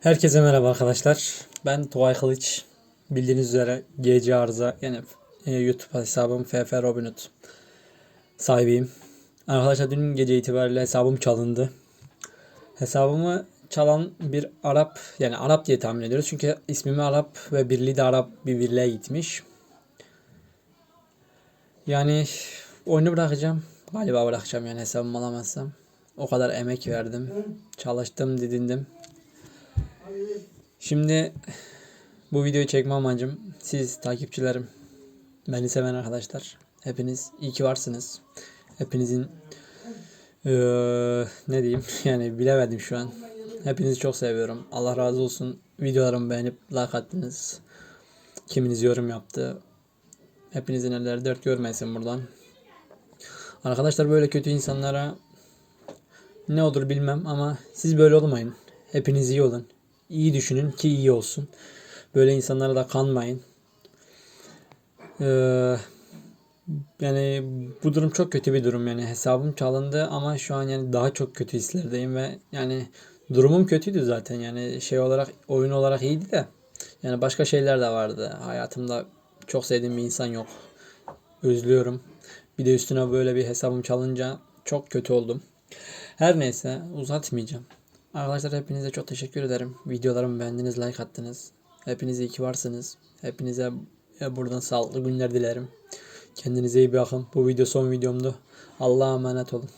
Herkese merhaba arkadaşlar. Ben Tugay Kılıç. Bildiğiniz üzere GC Arıza yani e, YouTube hesabım FF Robinhood sahibiyim. Arkadaşlar dün gece itibariyle hesabım çalındı. Hesabımı çalan bir Arap yani Arap diye tahmin ediyoruz. Çünkü ismimi Arap ve birliği de Arap bir birliğe gitmiş. Yani oyunu bırakacağım. Galiba bırakacağım yani hesabımı alamazsam. O kadar emek verdim. Çalıştım, didindim. Şimdi bu videoyu çekme amacım siz takipçilerim, beni seven arkadaşlar. Hepiniz iyi ki varsınız. Hepinizin eee, ne diyeyim yani bilemedim şu an. Hepinizi çok seviyorum. Allah razı olsun. Videolarımı beğenip like attınız. Kiminiz yorum yaptı. Hepinizin elleri dört görmesin buradan. Arkadaşlar böyle kötü insanlara ne olur bilmem ama siz böyle olmayın. Hepiniz iyi olun. İyi düşünün ki iyi olsun. Böyle insanlara da kanmayın. Ee, yani bu durum çok kötü bir durum yani. Hesabım çalındı ama şu an yani daha çok kötü hislerdeyim ve yani durumum kötüydü zaten. Yani şey olarak oyun olarak iyiydi de. Yani başka şeyler de vardı. Hayatımda çok sevdiğim bir insan yok. Özlüyorum. Bir de üstüne böyle bir hesabım çalınca çok kötü oldum. Her neyse uzatmayacağım arkadaşlar hepinize çok teşekkür ederim videolarımı beğendiniz like attınız hepiniz iyi ki varsınız hepinize e, buradan sağlıklı günler dilerim Kendinize iyi bakın. Bu video son videomdu. Allah'a emanet olun.